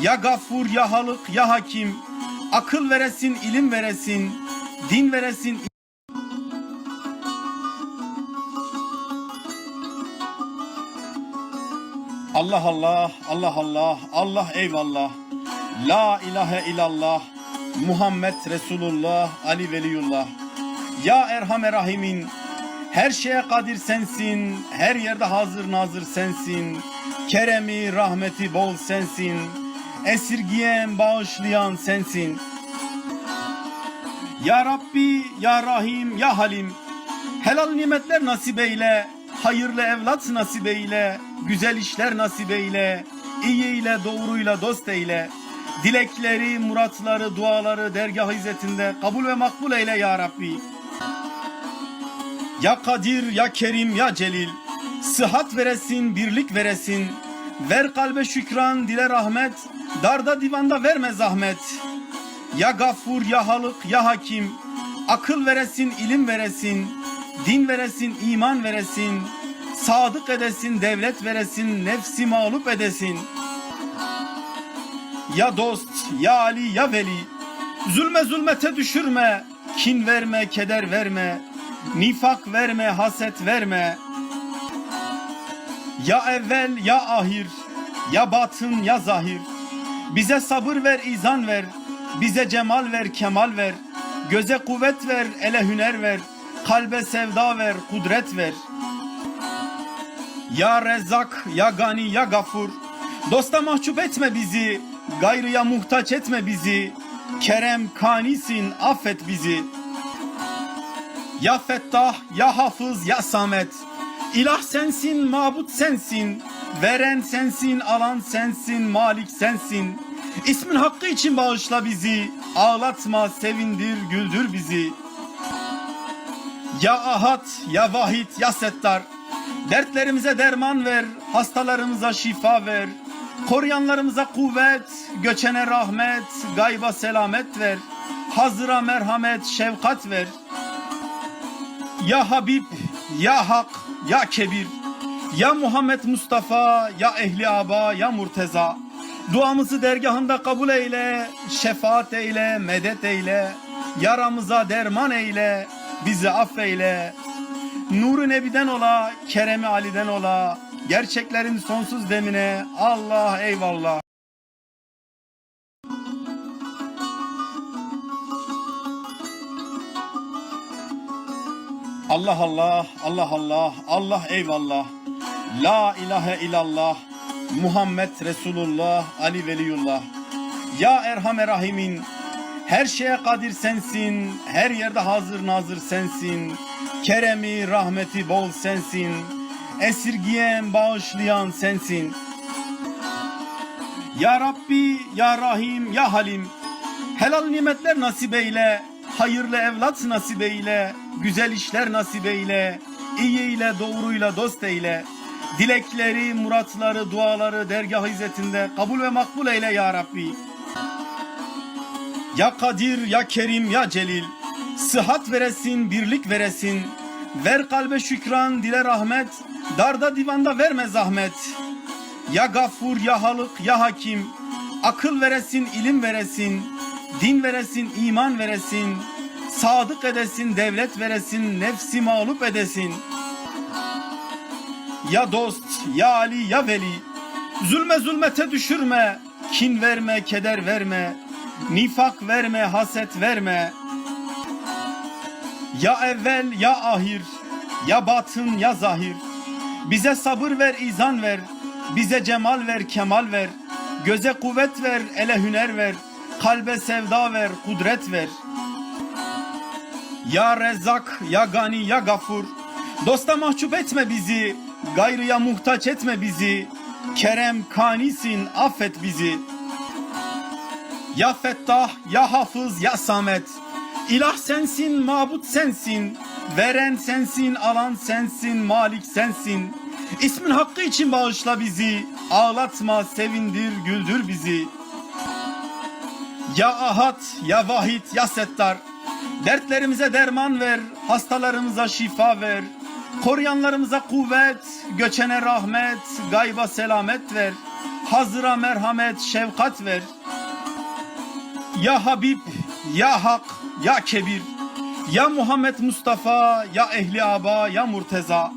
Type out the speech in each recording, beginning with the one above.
Ya gafur ya halık ya hakim. Akıl veresin, ilim veresin. Din veresin, Allah Allah, Allah Allah, Allah eyvallah. La ilahe illallah. Muhammed Resulullah, Ali Veliyullah. Ya Erhamer Rahimin, her şeye kadir sensin, her yerde hazır nazır sensin. Keremi, rahmeti bol sensin. Esirgiyen, bağışlayan sensin. Ya Rabbi, Ya Rahim, Ya Halim. Helal nimetler nasip eyle, hayırlı evlat nasip eyle, güzel işler nasip eyle, iyiyle doğruyla dost eyle. Dilekleri, muratları, duaları dergah izzetinde kabul ve makbul eyle ya Rabbi. Ya Kadir, ya Kerim, ya Celil. Sıhhat veresin, birlik veresin. Ver kalbe şükran, dile rahmet. Darda divanda verme zahmet. Ya Gafur, ya Halık, ya Hakim. Akıl veresin, ilim veresin. Din veresin, iman veresin. Sadık edesin, devlet veresin. Nefsi mağlup edesin. Ya dost, ya Ali, ya veli. Zulme zulmete düşürme. Kin verme, keder verme. Nifak verme, haset verme. Ya evvel ya ahir, ya batın ya zahir. Bize sabır ver, izan ver. Bize cemal ver, kemal ver. Göze kuvvet ver, ele hüner ver. Kalbe sevda ver, kudret ver. Ya Rezzak, ya Gani, ya Gafur. Dosta mahcup etme bizi. Gayrıya muhtaç etme bizi. Kerem kanisin, affet bizi. Ya Fettah, ya Hafız, ya Samet. İlah sensin, mabut sensin. Veren sensin, alan sensin, malik sensin. İsmin hakkı için bağışla bizi. Ağlatma, sevindir, güldür bizi. Ya Ahad, ya Vahid, ya Settar. Dertlerimize derman ver, hastalarımıza şifa ver. Koruyanlarımıza kuvvet, göçene rahmet, gayba selamet ver. Hazıra merhamet, şefkat ver. Ya Habib, ya Hak, ya Kebir, ya Muhammed Mustafa, ya Ehli Aba, ya Murteza. Duamızı dergahında kabul eyle, şefaat eyle, medet eyle. Yaramıza derman eyle, bizi affeyle. Nuru Nebi'den ola, Keremi Ali'den ola. Gerçeklerin sonsuz demine Allah eyvallah. Allah Allah, Allah Allah, Allah eyvallah. La ilahe illallah. Muhammed Resulullah, Ali Veliyullah. Ya Erhamer Rahimin, her şeye kadir sensin, her yerde hazır nazır sensin. Keremi, rahmeti bol sensin. Esirgiyen, bağışlayan sensin. Ya Rabbi, Ya Rahim, Ya Halim. Helal nimetler nasip eyle, hayırlı evlat nasip eyle, güzel işler nasip eyle, iyiyle doğruyla dost eyle. Dilekleri, muratları, duaları dergah izzetinde kabul ve makbul eyle ya Rabbi. Ya Kadir, ya Kerim, ya Celil. Sıhhat veresin, birlik veresin. Ver kalbe şükran, dile rahmet. Darda divanda verme zahmet. Ya Gafur, ya Halık, ya Hakim. Akıl veresin, ilim veresin. Din veresin, iman veresin. Sadık edesin, devlet veresin. Nefsi mağlup edesin. Ya dost, ya Ali, ya veli. Zulme zulmete düşürme. Kin verme, keder verme. Nifak verme, haset verme. Ya evvel ya ahir, ya batın ya zahir. Bize sabır ver, izan ver. Bize cemal ver, kemal ver. Göze kuvvet ver, ele hüner ver. Kalbe sevda ver, kudret ver. Ya Rezzak, ya Gani, ya Gafur. Dosta mahcup etme bizi. Gayrıya muhtaç etme bizi. Kerem kanisin, affet bizi. Ya Fettah, ya Hafız, ya Samet. İlah sensin, mabut sensin. Veren sensin, alan sensin, malik sensin. İsmin hakkı için bağışla bizi. Ağlatma, sevindir, güldür bizi. Ya Ahad, ya Vahid, ya Settar. Dertlerimize derman ver, hastalarımıza şifa ver. Koruyanlarımıza kuvvet, göçene rahmet, gayba selamet ver. Hazıra merhamet, şefkat ver. Ya Habib, ya Hak, ya Kebir. Ya Muhammed Mustafa, ya Ehli Aba, ya Murteza.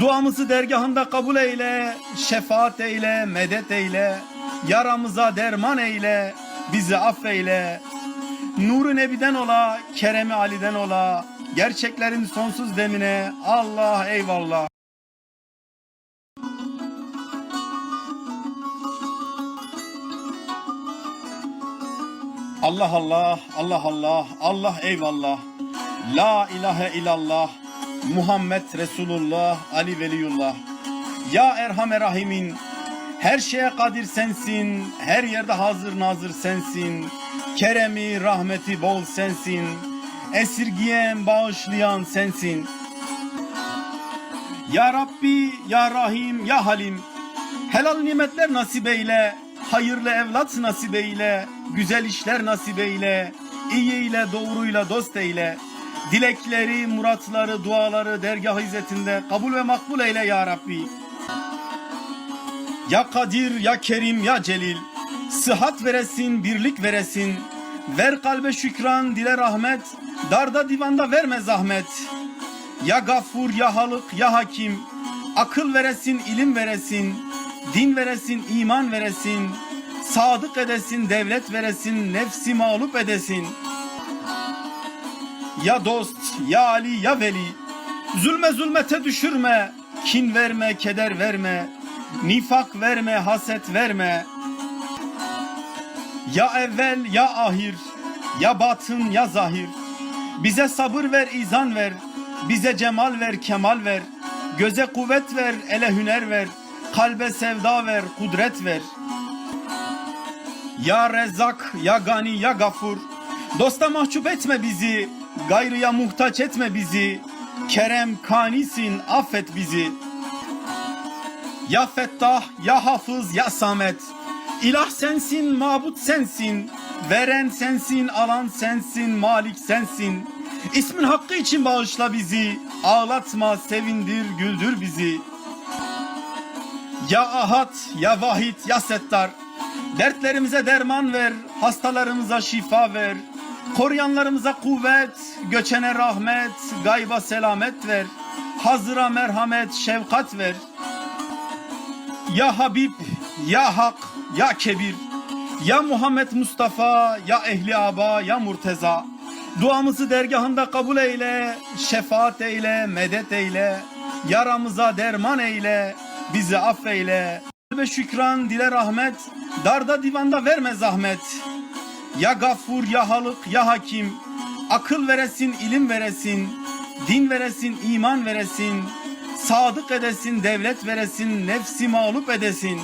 Duamızı dergahında kabul eyle, şefaat eyle, medet eyle. Yaramıza derman eyle, bizi affeyle. Nuru Nebi'den ola, Keremi Ali'den ola. Gerçeklerin sonsuz demine Allah eyvallah. Allah Allah, Allah Allah, Allah eyvallah. La ilahe illallah, Muhammed Resulullah, Ali Veliyullah. Ya Erhamer Rahimin, her şeye kadir sensin, her yerde hazır nazır sensin. Keremi, rahmeti bol sensin, esirgiyen, bağışlayan sensin. Ya Rabbi, Ya Rahim, Ya Halim, helal nimetler nasip eyle, hayırlı evlat nasip eyle, güzel işler nasip eyle, iyiyle doğruyla dost eyle. Dilekleri, muratları, duaları dergah izzetinde kabul ve makbul eyle Ya Rabbi. Ya Kadir, ya Kerim, ya Celil, sıhhat veresin, birlik veresin. Ver kalbe şükran, dile rahmet, darda divanda verme zahmet. Ya Gaffur, ya Halık, ya Hakim, akıl veresin, ilim veresin, din veresin, iman veresin, sadık edesin, devlet veresin, nefsi mağlup edesin. Ya dost, ya Ali, ya veli, zulme zulmete düşürme, kin verme, keder verme, nifak verme, haset verme. Ya evvel, ya ahir, ya batın, ya zahir. Bize sabır ver, izan ver, bize cemal ver, kemal ver. Göze kuvvet ver, ele hüner ver, kalbe sevda ver, kudret ver. Ya Rezzak, ya Gani, ya Gafur. Dosta mahcup etme bizi, gayrıya muhtaç etme bizi. Kerem kanisin, affet bizi. Ya Fettah, ya Hafız, ya Samet. İlah sensin, mabut sensin. Veren sensin, alan sensin, malik sensin. İsmin hakkı için bağışla bizi. Ağlatma, sevindir, güldür bizi. Ya Ahad, ya Vahid, ya Settar. Dertlerimize derman ver, hastalarımıza şifa ver. Koruyanlarımıza kuvvet, göçene rahmet, gayba selamet ver. Hazıra merhamet, şefkat ver. Ya Habib, ya Hak, ya Kebir. Ya Muhammed Mustafa, ya Ehli Aba, ya Murteza. Duamızı dergahında kabul eyle, şefaat eyle, medet eyle. Yaramıza derman eyle, bizi affeyle. Ve şükran, dile rahmet, darda divanda verme zahmet. Ya Gaffur, ya Halık, ya Hakim. Akıl veresin, ilim veresin. Din veresin, iman veresin. Sadık edesin, devlet veresin, nefsi mağlup edesin.